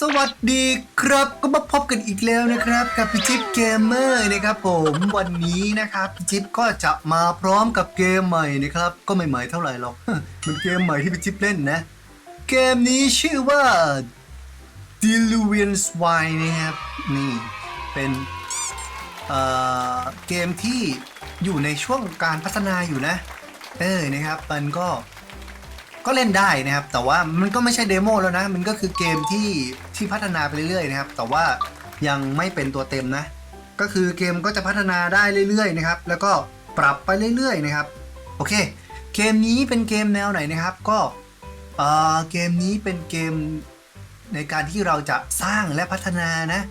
สวัสดีครับก็มาพบกันอีกแล้วนะครับ กับพี่จิ๊บเกมเมอร์นะครับผมวันนี้นะครับพี่จิ๊บก็จะมาพร้อมกับเกมใหม่นะครับ ก็ไม่ใหม่เท่าไหร่หรอกมันเกมใหม่ที่พี่จิ๊บเล่นนะ เกมนี้ชื่อว่า Deluvian Swine นะครับนี่เป็นเอ่อเกมที่อยู่ในช่วงการพัฒนาอยู่นะ เออนะครับมันก็ก็เล่นได้นะครับ แต่ว่ามันก็ไม่ใช่เดโมแล้วนะ มันก็คือเกมที่ ที่พัฒนาไปเรื่อยๆนะครับ แต่ว่ายังไม่เป็นตัวเต็มนะ ก็คือเกมก็จะพัฒนาได้เรื่อยๆนะครับ แล้วก็ปรับไปเรื่อยๆนะครับ โอเค เกมนี้เป็นเกมแนวไหนนะครับ ก็เออเกมนี้เป็นเกมในการที่เราจะสร้างและพัฒนานะ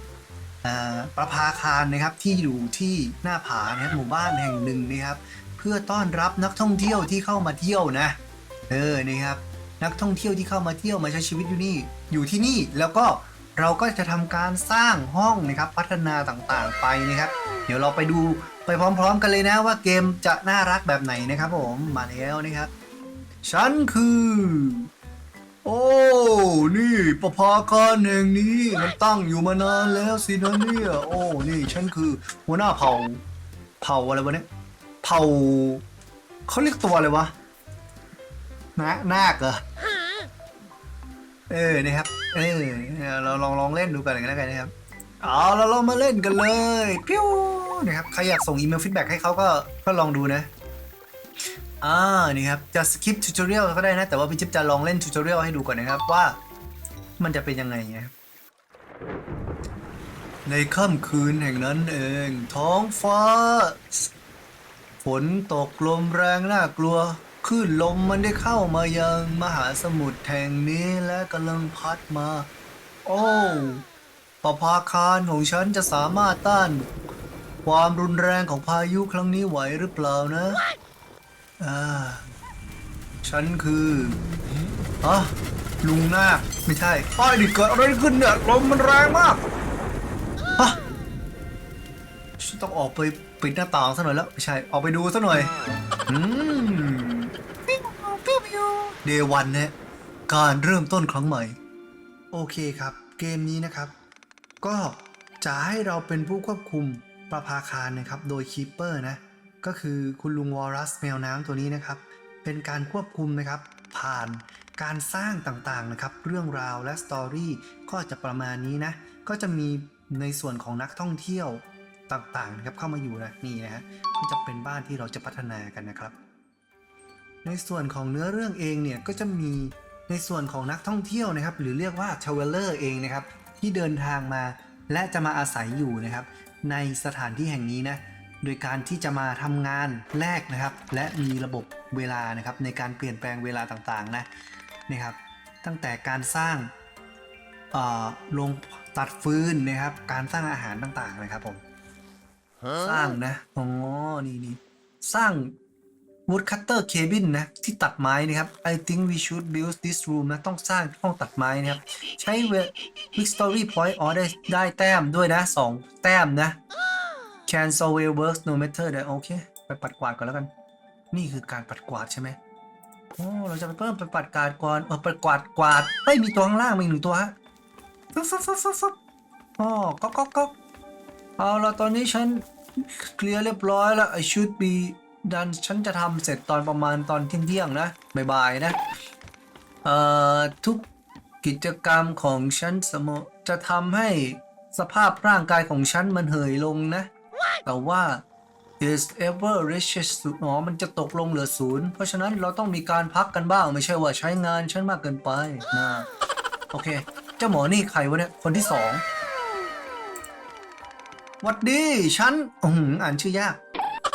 ประภาคารนะครับที่อยู่ที่หน้าผานะครับหมู่บ้านแห่งหนึ่งนะครับ เพื่อต้อนรับนักท่องเที่ยวที่เข้ามาเที่ยวนะ เออนี่ครับ นักท่องเที่ยวที่เข้ามาเที่ยวมาใช้ชีวิตอยู่นี่อยู่ที่นี่แล้วก็เราก็จะทำการสร้างห้องนะครับพัฒนาต่างๆไปนะครับ เดี๋ยวเราไปดูไปพร้อม ๆ กันเลยนะว่าเกมจะน่ารักแบบไหนนะครับผมมาแล้วนะครับฉันคือ โอ้ นี่ประภากรแห่งนี้มันตั้งอยู่มานานแล้วสินะเนี่ยโอ้นี่ฉันคือ หัวหน้าเผ่า เผ่าอะไรวะเนี่ยเผ่าเขาเรียกตัวอะไรวะ นานาคเหรอเออนะครับเออเราลองลองเล่นดูกันเลยแล้วกันนะครับเอาแล้วเรามาเล่นกันเลยปิ้วนะครับใครอยากส่งอีเมลฟีดแบ็กให้เขาก็ก็ลองดูนะอ่านี่ครับจะสคริปต์ทูตอเรียลก็ได้นะ แต่ว่าพี่จิ๊บจะลองเล่นทูตอเรียลให้ดูก่อนนะครับว่ามันจะเป็นยังไงนะครับในค่ำคืนแห่งนั้นเอง ท้องฟ้า ฝนตกลมแรงน่ากลัว คลื่นลมมันได้เข้ามายังมหาสมุทรแห่งนี้และกำลังพัดมา โอ้ปะภาคารของฉันจะสามารถต้าน ความรุนแรงของพายุครั้งนี้ไหวหรือเปล่านะอ่าฉันคือฮะลุงนาคไม่ใช่ไอ้ดิเกิดอะไรขึ้นเนี่ยลมมันแรงมากฮะฉันต้องออกไปปิดหน้าต่างซะหน่อยแล้วไม่ใช่ออกไปดูซะหน่อยอืม เดวันนะการเริ่มต้นครั้งใหม่ โอเคครับ เกมนี้นะครับ ก็จะให้เราเป็นผู้ควบคุมประภาคารนะครับ โดยคีเปอร์นะ ก็คือคุณลุงวอรัสแมวน้ำตัวนี้นะครับ เป็นการควบคุมนะครับ ผ่านการสร้างต่างๆนะครับ เรื่องราวและสตอรี่ก็จะประมาณนี้นะ ก็จะมีในส่วนของนักท่องเที่ยวต่างๆนะครับเข้ามาอยู่นะนี่นะฮะก็จะเป็นบ้านที่เราจะพัฒนากันนะครับ ในส่วนของเนื้อเรื่องเองเนี่ยก็จะมีในส่วนของนักท่องเที่ยวนะครับ หรือเรียกว่า traveler เองนะครับ ที่เดินทางมาและจะมาอาศัยอยู่นะครับ ในสถานที่แห่งนี้นะโดยการที่จะมาทำงานแลกนะครับ และมีระบบเวลานะครับในการเปลี่ยนแปลงเวลาต่างๆนะนะครับ ตั้งแต่การสร้างเอ่อโรงตัดฟืนนะครับ การสร้างอาหารต่างๆนะครับผม สร้างนะ อ๋อ นี่นี่สร้าง woodcutter cabin นะ ที่ตัดไม้นะครับ I think we should build this room นะ ต้องสร้างห้องตัดไม้นะครับ ใช้เว victory point อ๋อได้ได้แต้มด้วยนะสองแต้มนะ can survey works no matter เดี๋ยวโอเค ไปปัดกวาดก่อนแล้วกัน นี่คือการปัดกวาดใช่ไหมโอ้เราจะไปเพิ่มไปปัดกวาดก่อนเออปัดกวาดกวาดเฮ้ยมีตัวข้างล่างมีหนึ่งตัวฮะฟึ๊บฟึ๊บฟึ๊บฟึ๊บอ๋อก๊อกก๊อกก๊อกเอาละตอนนี้ฉันเคลียร์เรียบร้อยแล้ว I should be done ฉันจะทำเสร็จตอนประมาณตอนเที่ยงๆนะบ่ายๆนะ เอ่อ ทุกกิจกรรมของฉันสมอจะทำให้สภาพร่างกายของฉันมันเห่ยลงนะ แต่ว่า is ever reaches ศูนย์อ๋อ มันจะตกลงเหลือศูนย์เพราะฉะนั้นเราต้องมีการพักกันบ้าง ไม่ใช่ว่าใช้งานฉันมากเกินไปนะโอเค เจ้าหมอนี่ใครวะเนี่ย คนที่สองวัดดี ฉัน อืมอ่านชื่อยาก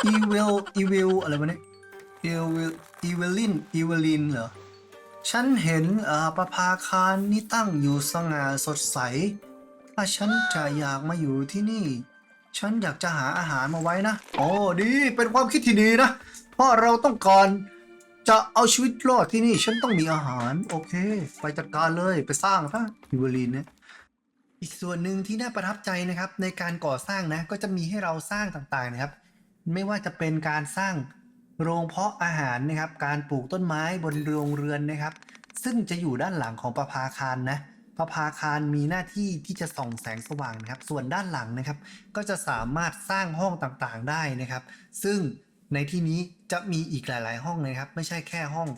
Evil Evil อะไรวะเนี่ย Evil Evelyn Evelyn เหรอ ฉันเห็นอ่อประภาคารนี่ตั้งอยู่สง่าสดใส ถ้าฉันจะอยากมาอยู่ที่นี่ ฉันอยากจะหาอาหารมาไว้นะ โอ้ดีเป็นความคิดที่ดีนะ เพราะเราต้องการจะเอาชีวิตรอดที่นี่ ฉันต้องมีอาหาร โอเค ไปจัดการเลยไปสร้างซะอีเวลินเนี่ยอีกส่วนหนึ่งที่น่าประทับใจนะครับในการก่อสร้างนะก็จะมีให้เราสร้างต่างๆนะครับ ไม่ว่าจะเป็นการสร้างโรงเพาะอาหารนะครับ การปลูกต้นไม้บนโรงเรือนนะครับ ซึ่งจะอยู่ด้านหลังของประภาคารนะประภาคารมีหน้าที่ที่จะส่องแสงสว่างนะครับ ส่วนด้านหลังนะครับ ก็จะสามารถสร้างห้องต่างๆได้นะครับ ซึ่งในที่นี้จะมีอีกหลาย ๆ ห้องเลยครับ ไม่ใช่แค่ห้อง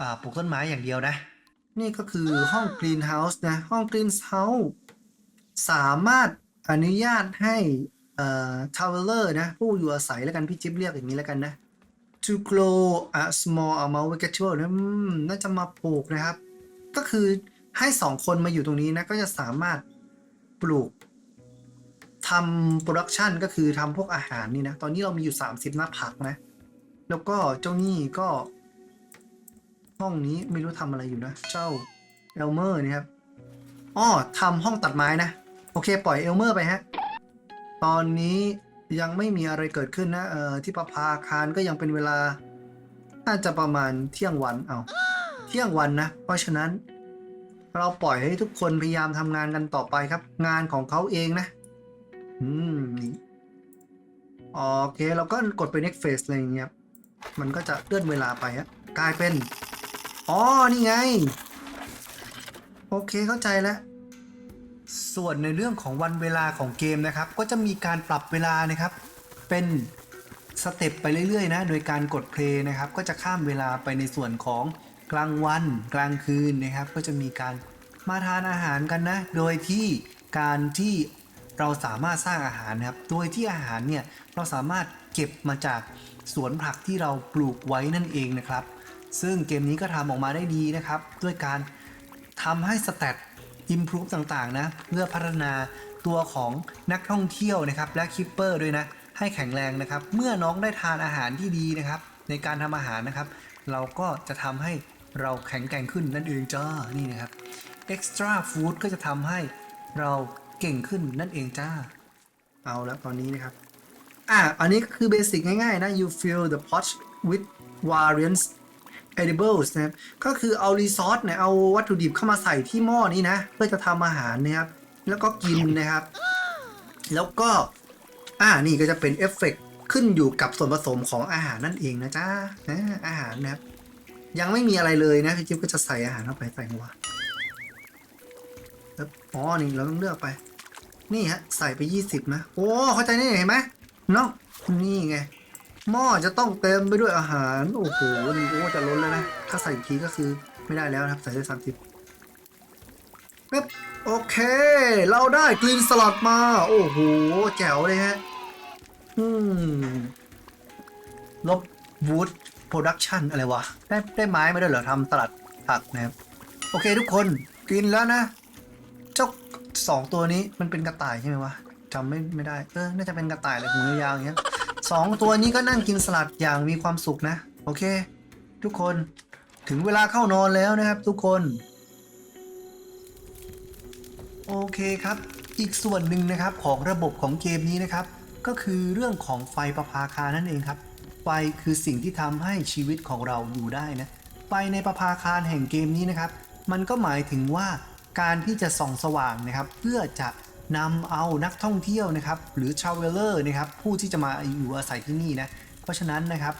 อปลูกต้นไม้อย่างเดียวนะ นี่ก็คือห้อง Greenhouse นะ ห้อง Greenhouse สามารถอนุญาตให้ เอ่อ traveler นะ ผู้อยู่อาศัยแล้วกันพี่จิ๊บเรียกอย่างนี้แล้วกันนะ to grow a small amount vegetable นะน่าจะมาปลูกนะครับ ก็คือให้สองคนมาอยู่ตรงนี้นะ ก็จะสามารถปลูกทำโปรดักชันก็คือทำพวกอาหารนี่นะ ตอนนี้เรามีอยู่ 30 หน้าผักนะ แล้วก็เจ้านี่ก็ ห้องนี้ไม่รู้ทำอะไรอยู่นะ เจ้าเอลเมอร์นี่ครับ อ้อทำห้องตัดไม้นะ โอเค ปล่อยเอลเมอร์ไปฮะ ตอนนี้ยังไม่มีอะไรเกิดขึ้นนะ เอ่อที่ประภาคารก็ยังเป็นเวลา น่าจะประมาณเที่ยงวันเอาเที่ยงวันนะ เพราะฉะนั้น เราปล่อยให้ทุกคนพยายามทำงานกันต่อไปครับ งานของเขาเองนะ อืมนี่โอเค เราก็กดไป next phase อะไรอย่างเงี้ยมันก็จะเลื่อนเวลาไปฮะกลายเป็น อ๋อ นี่ไง โอเคเข้าใจแล้ว ส่วนในเรื่องของวันเวลาของเกมนะครับ ก็จะมีการปรับเวลานะครับ เป็นสเต็ปไปเรื่อยๆนะ โดยการกดเพลย์นะครับ ก็จะข้ามเวลาไปในส่วนของกลางวันกลางคืนนะครับ ก็จะมีการมาทานอาหารกันนะ โดยที่การที่เราสามารถสร้างอาหารนะครับ โดยที่อาหารเนี่ยเราสามารถเก็บมาจากสวนผักที่เราปลูกไว้นั่นเองนะครับ ซึ่งเกมนี้ก็ทำออกมาได้ดีนะครับ ด้วยการทำให้สเตต improve ต่างๆ นะ เพื่อพัฒนาตัวของนักท่องเที่ยวนะครับ และคิปเปอร์ด้วยนะ ให้แข็งแรงนะครับ เมื่อน้องได้ทานอาหารที่ดีนะครับ ในการทำอาหารนะครับ เราก็จะทำให้เราแข็งแกร่งขึ้นนั่นเองจ้า นี่นะครับ extra food ก็จะทำให้เราเก่งขึ้นนั่นเองจ้า เอาแล้วตอนนี้นะครับ อะ อันนี้คือเบสิกง่ายๆนะ you fill the pot with various edibles นะครับก็คือเอารีซอสเนี่ยเอาวัตถุดิบเข้ามาใส่ที่หม้อนี้นะ เพื่อจะทำอาหารนะครับ แล้วก็กินนะครับ แล้วก็ อ่านี่ก็จะเป็นเอฟเฟกต์ขึ้นอยู่กับส่วนผสมของอาหารนั่นเองนะจ๊ะนะอาหารนะครับ ยังไม่มีอะไรเลยนะพี่จิ๊บก็จะใส่อาหารเข้าไปใส่หัวแล้วอ๋อนี่เราต้องเลือกไป นี่ฮะ ใส่ไป 20นะโอ้เข้าใจนี่เห็นไหมน้องนี่ไง หม้อจะต้องเต็มไปด้วยอาหาร โอ้โหนี่โอ้จะล้นแล้วนะ ถ้าใส่อีกทีก็คือไม่ได้แล้วนะครับ ใส่ได้สามสิบปึ๊บโอเค เราได้กรีนสลัดมา โอ้โห แจ๋วเลยฮะ อืม ลบวูดโปรดักชันอะไรวะ ได้ได้ไม้มาด้วยเหรอทำสลัดผักนะครับ โอเคทุกคนกินแล้วนะ เจ้าสองตัวนี้มันเป็นกระต่ายใช่ไหมวะจำไม่ไม่ได้ เออ น่าจะเป็นกระต่ายเลยหูยาวอย่างเงี้ย สองตัวนี้ก็นั่งกินสลัดอย่างมีความสุขนะ โอเค ทุกคนถึงเวลาเข้านอนแล้วนะครับทุกคน โอเคครับ อีกส่วนหนึ่งนะครับของระบบของเกมนี้นะครับ ก็คือเรื่องของไฟประภาคารนั่นเองครับ ไฟคือสิ่งที่ทำให้ชีวิตของเราอยู่ได้นะไฟในประภาคารแห่งเกมนี้นะครับ มันก็หมายถึงว่าการที่จะส่องสว่างนะครับ เพื่อจะ นำเอานักท่องเที่ยวนะครับ หรือ traveler นะครับ ผู้ที่จะมาอยู่อาศัยที่นี่นะ เพราะฉะนั้นนะครับ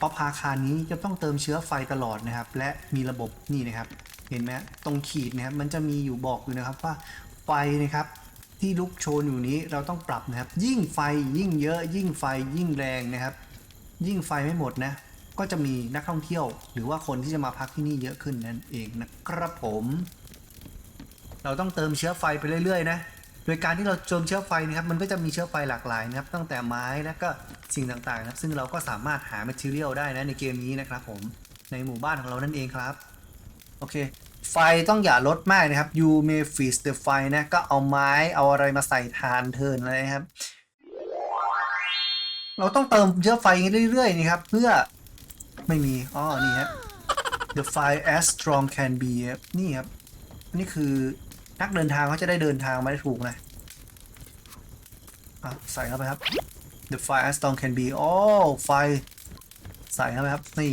ประภาคารนี้จะต้องเติมเชื้อไฟตลอดนะครับ และมีระบบนี่นะครับ เห็นไหมตรงขีดนะครับ มันจะมีอยู่บอกอยู่นะครับว่าไฟนะครับที่ลุกโชนอยู่นี้เราต้องปรับนะครับ ยิ่งไฟยิ่งเยอะยิ่งไฟยิ่งแรงนะครับ ยิ่งไฟไม่หมดนะ ก็จะมีนักท่องเที่ยว หรือว่าคนที่จะมาพักที่นี่เยอะขึ้นนั่นเองนะครับผม เราต้องเติมเชื้อไฟไปเรื่อยๆนะโดยการที่เราเติมเชื้อไฟนะครับมันก็จะมีเชื้อไฟหลากหลายนะครับตั้งแต่ไม้และก็สิ่งต่างๆนะครับซึ่งเราก็สามารถหา material ได้นะในเกมนี้นะครับผมในหมู่บ้านของเรานั่นเองครับโอเคไฟต้องอย่าลดมากนะครับ you may freeze the fire นะก็เอาไม้เอาอะไรมาใส่ทานเทินอะไรนะครับ เราต้องเติมเชื้อไฟเรื่อยๆนะครับ เพื่อไม่มีอ๋อนี่ฮะ the fire as strong can be ครับนี่ครับนี่คือ นักเดินทางเขาจะได้เดินทางมาได้ถูกนะอะใส่เข้าไปครับ the fire as strong can be โอ้ไฟ ใส่เข้าไปครับ นี่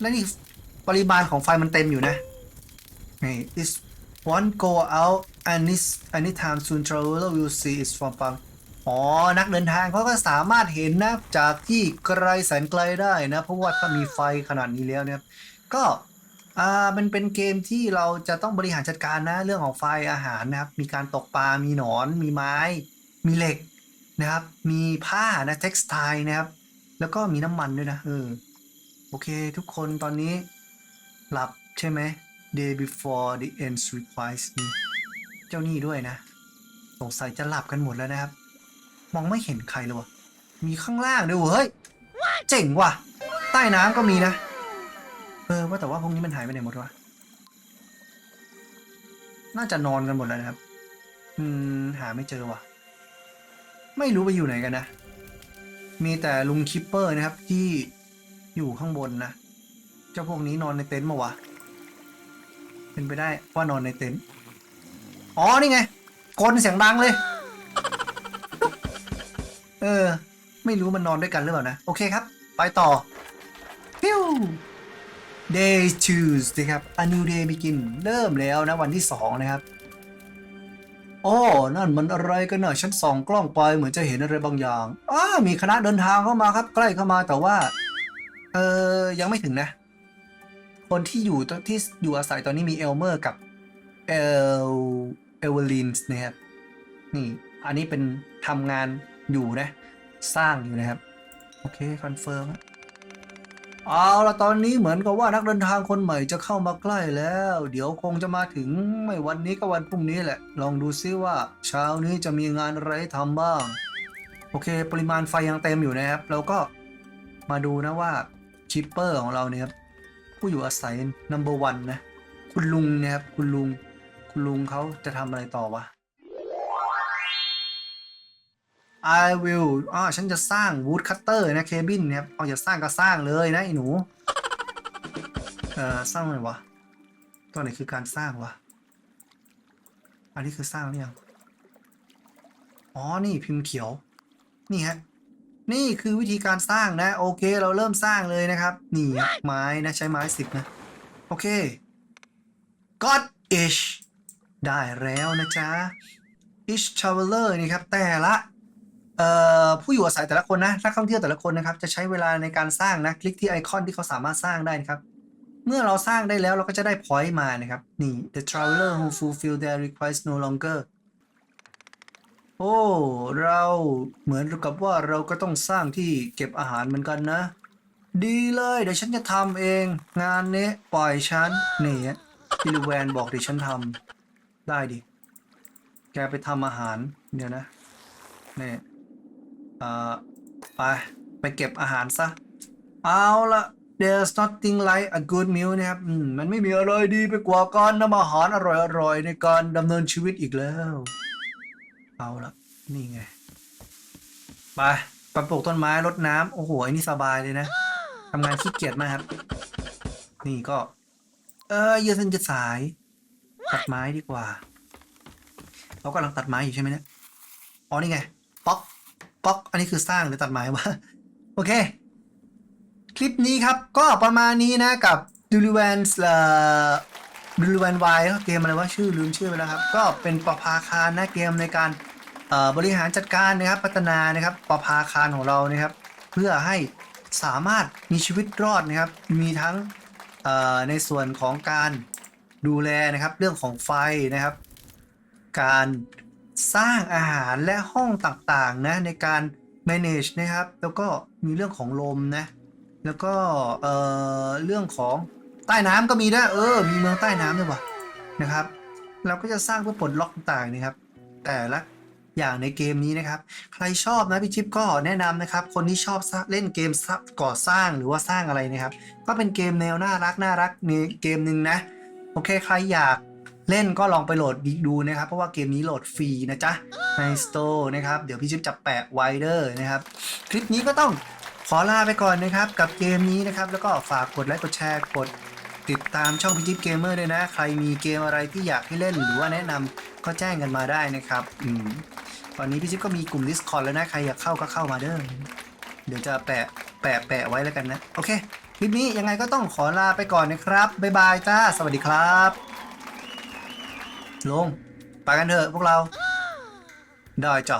และนี่ปริมาณของไฟมันเต็มอยู่นะ นี่ is one go out any anytime soon traveler will see is from far อ๋อ นักเดินทางเขาก็สามารถเห็นนะ จากที่ไกลแสนไกลได้นะ เพราะว่าถ้ามีไฟขนาดนี้แล้วเนี่ย ก็ อ่ามันเป็นเกมที่เราจะต้องบริหารจัดการนะเรื่องของไฟอาหารนะครับ มีการตกปลา มีหนอน มีไม้ มีเหล็กนะครับ มีผ้านะเท็กซ์ไทนะครับ แล้วก็มีน้ำมันด้วยนะเออโอเค ทุกคนตอนนี้หลับใช่ไหม day before the end requires me เจ้านี่ด้วยนะ สงสัยจะหลับกันหมดแล้วนะครับ มองไม่เห็นใครเลยวะมีข้างล่างด้วยเว้ยเฮ้ยเจ๋งว่ะ ใต้น้ำก็มีนะ เออว่าแต่ว่าพวกนี้มันหายไปไหนหมดวะ น่าจะนอนกันหมดแล้วนะครับ อืม หาไม่เจอว่ะไม่รู้ไปอยู่ไหนกันนะ มีแต่ลุงคิปเปอร์นะครับ ที่อยู่ข้างบนนะ เจ้าพวกนี้นอนในเต็นท์มาวะ เป็นไปได้ว่านอนในเต็นท์ อ๋อ นี่ไงกลเสียงดังเลย เออ ไม่รู้มันนอนด้วยกันหรือเปล่านะ โอเคครับ ไปต่อ พิว day choose นะครับ a new day begin เริ่มแล้วนะวันที่สองนะครับโอ้นั่นมันอะไรกันเนอะฉันส่องกล้องไปเหมือนจะเห็นอะไรบางอย่างอ้ามีคณะเดินทางเข้ามาครับ ใกล้เข้ามาแต่ว่า เออยังไม่ถึงนะ คนที่อยู่ที่อยู่อาศัยตอนนี้มีเอลเมอร์กับเอลเอเวอลินส์นะครับนี่ อันนี้เป็นทำงานอยู่นะ สร้างอยู่นะครับ โอเค คอนเฟิร์ม เอาละตอนนี้เหมือนกับว่านักเดินทางคนใหม่จะเข้ามาใกล้แล้ว เดี๋ยวคงจะมาถึงไม่วันนี้ก็วันพรุ่งนี้แหละ ลองดูซิว่า เช้านี้จะมีงานอะไรให้ทำบ้าง โอเค ปริมาณไฟยังเต็มอยู่นะครับแล้วก็มาดูนะว่าชิปเปอร์ของเราเนี่ยครับผู้อยู่อาศัย number one นะ คุณลุงนะครับคุณลุง คุณลุงเขาจะทำอะไรต่อวะ I will อ่าฉันจะสร้าง wood cutter นะ cabin นะครับเอาจะสร้างก็สร้างเลยนะไอ้หนู เอ่อสร้างเลยวะตัวไหนคือการสร้างวะ อันนี้คือสร้างหรือยัง อ๋อ นี่พิมพ์เขียว นี่ฮะ นี่คือวิธีการสร้างนะ โอเค เราเริ่มสร้างเลยนะครับ นี่ไม้นะ ใช้ไม้สิบนะ โอเค got ish ได้แล้วนะจ๊ะ ish traveler นี่ครับ แต่ละ ผู้อยู่อาศัยแต่ละคนนะนักท่องเที่ยวแต่ละคนนะครับ จะใช้เวลาในการสร้างนะคลิกที่ไอคอนที่เขาสามารถสร้างได้นะครับ เมื่อเราสร้างได้แล้วเราก็จะได้ point มานะครับ นี่ the traveler who fulfill their request no longer โอ้ เราเหมือนกับว่าเราก็ต้องสร้างที่เก็บอาหารเหมือนกันนะ ดีเลย เดี๋ยวฉันจะทำเอง งานนี้ปล่อยฉันนี่พี่ลูแวนบอกเดี๋ยวฉันทำได้ดิ แกไปทำอาหาร เดี๋ยวนะนี่ เอ่อไปไปเก็บอาหารซะ เอาละ there's nothing like a good meal นะครับอืมมันไม่มีอะไรดีไปกว่าการนำอาหารอร่อยๆ ในการดำเนินชีวิตอีกแล้ว เอาละนี่ไง ไปไปปลูกต้นไม้รดน้ำโอ้โหไอ้นี่สบายเลยนะทำงานขี้เกียจมากครับ นี่ก็ เออเยอะเส้นจะสาย ตัดไม้ดีกว่าเรากำลังตัดไม้อยู่ใช่ไหมเนี่ยอ๋อนี่ไง ป๊อก ป๊อก อันนี้คือสร้างหรือตัดไม้วะโอเค คลิปนี้ครับก็ประมาณนี้นะกับ d u l i v a n เอ่อ d u l i v a n Y เกมอะไรว่าชื่อลืมชื่อไปแล้วครับ ก็เป็นประภาคารนะเกมในการเอ่อบริหารจัดการนะครับพัฒนานะครับประภาคารของเรานะครับ เพื่อให้สามารถมีชีวิตรอดนะครับ มีทั้งเอ่อในส่วนของการดูแลนะครับ เรื่องของไฟนะครับ การ สร้างอาหารและห้องต่างๆนะในการ manage นะครับ แล้วก็มีเรื่องของลมนะ แล้วก็เอ่อเรื่องของใต้น้ำก็มีด้วยเออ มีเมืองใต้น้ำด้วยวะนะครับ เราก็จะสร้างเพื่อปลดล็อกต่างๆนะครับ แต่ละอย่างในเกมนี้นะครับ ใครชอบนะพี่ชิปก็แนะนำนะครับ คนที่ชอบเล่นเกมก่อสร้างหรือว่าสร้างอะไรนะครับ ก็เป็นเกมแนวน่ารักน่ารักในเกมหนึ่งนะ โอเคใครอยาก เล่นก็ลองไปโหลดดูนะครับ เพราะว่าเกมนี้โหลดฟรีนะจ๊ะใน Store นะครับ เดี๋ยวพี่ชิปจะแปะไว้เด้อนะครับ คลิปนี้ก็ต้องขอลาไปก่อนนะครับ กับเกมนี้นะครับ แล้วก็ฝากกดไลค์กดแชร์กดติดตามช่องพิจิตเกมเมอร์ด้วยนะ ใครมีเกมอะไรที่อยากให้เล่นหรือว่าแนะนำก็แจ้งกันมาได้นะครับอืมตอนนี้พี่ชิปก็มีกลุ่ม Discord แล้วนะ ใครอยากเข้าก็เข้ามาเด้อเดี๋ยวจะแปะแปะแปะไว้แล้วกันนะ โอเค คลิปนี้ยังไงก็ต้องขอลาไปก่อนนะครับ บ๊ายบายจ้า สวัสดีครับ ลงไปกันเถอะพวกเรา ได้จ้ะ